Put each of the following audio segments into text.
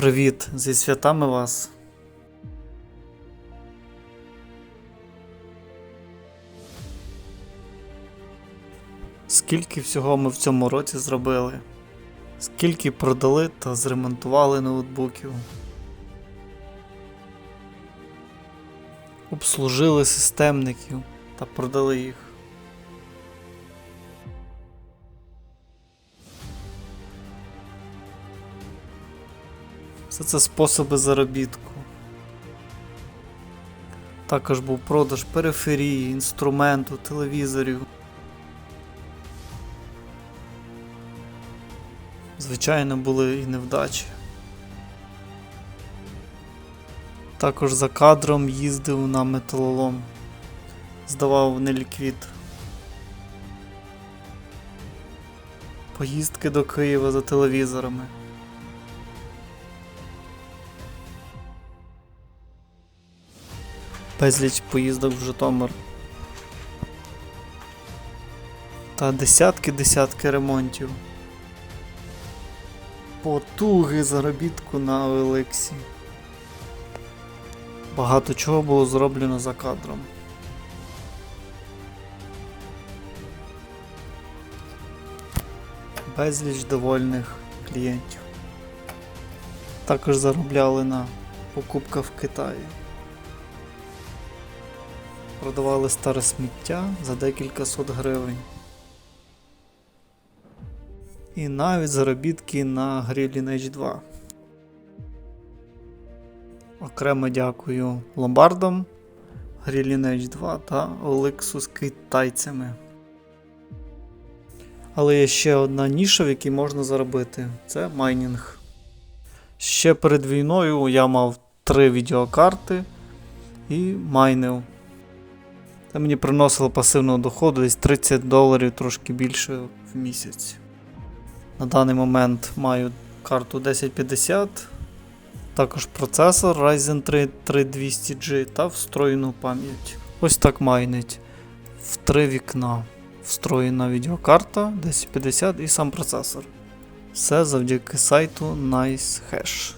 Привіт! Зі святами вас! Скільки всього ми в цьому році зробили? Скільки продали та зремонтували ноутбуків? Обслужили системників та продали їх. Все це способи заробітку. Також був продаж периферії, інструменту, телевізорів. Звичайно, були і невдачі. Також за кадром їздив на металолом, здавав неліквід. Поїздки до Києва за телевізорами. Безліч поїздок в Житомир. Та десятки-десятки ремонтів. Потуги заробітку на Олексі. Багато чого було зроблено за кадром. Безліч довольних клієнтів. Також заробляли на покупках в Китаї. Продавали старе сміття за декілька сот гривень. І навіть заробітки на грі Lineage 2. Окремо дякую ломбардам, грі Lineage 2 та Олексу з китайцями. Але є ще одна ніша, в якій можна заробити це майнінг. Ще перед війною я мав три відеокарти і майнив. Це мені приносило пасивного доходу десь 30 доларів трошки більше в місяць. На даний момент маю карту 1050, також процесор Ryzen 3 3200G та встроєну пам'ять. Ось так майнить в три вікна. Встроєна відеокарта 1050 і сам процесор. Все завдяки сайту NiceHash.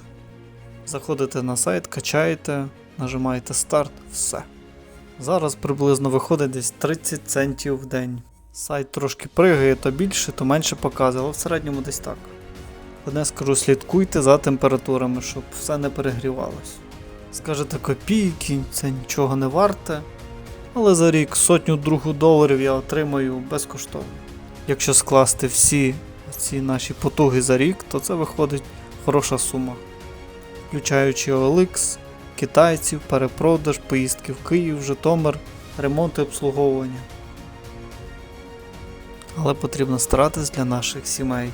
Заходите на сайт, качаєте, нажимаєте старт, все. Зараз приблизно виходить десь 30 центів в день. Сайт трошки пригає, то більше, то менше показує, але в середньому десь так. Одне скажу, слідкуйте за температурами, щоб все не перегрівалось. Скажете копійки, це нічого не варте. Але за рік сотню другу доларів я отримаю безкоштовно. Якщо скласти всі ці наші потуги за рік, то це виходить хороша сума. Включаючи OLX, китайців, перепродаж, поїздки в Київ, Житомир, ремонт і обслуговування. Але потрібно старатись для наших сімей.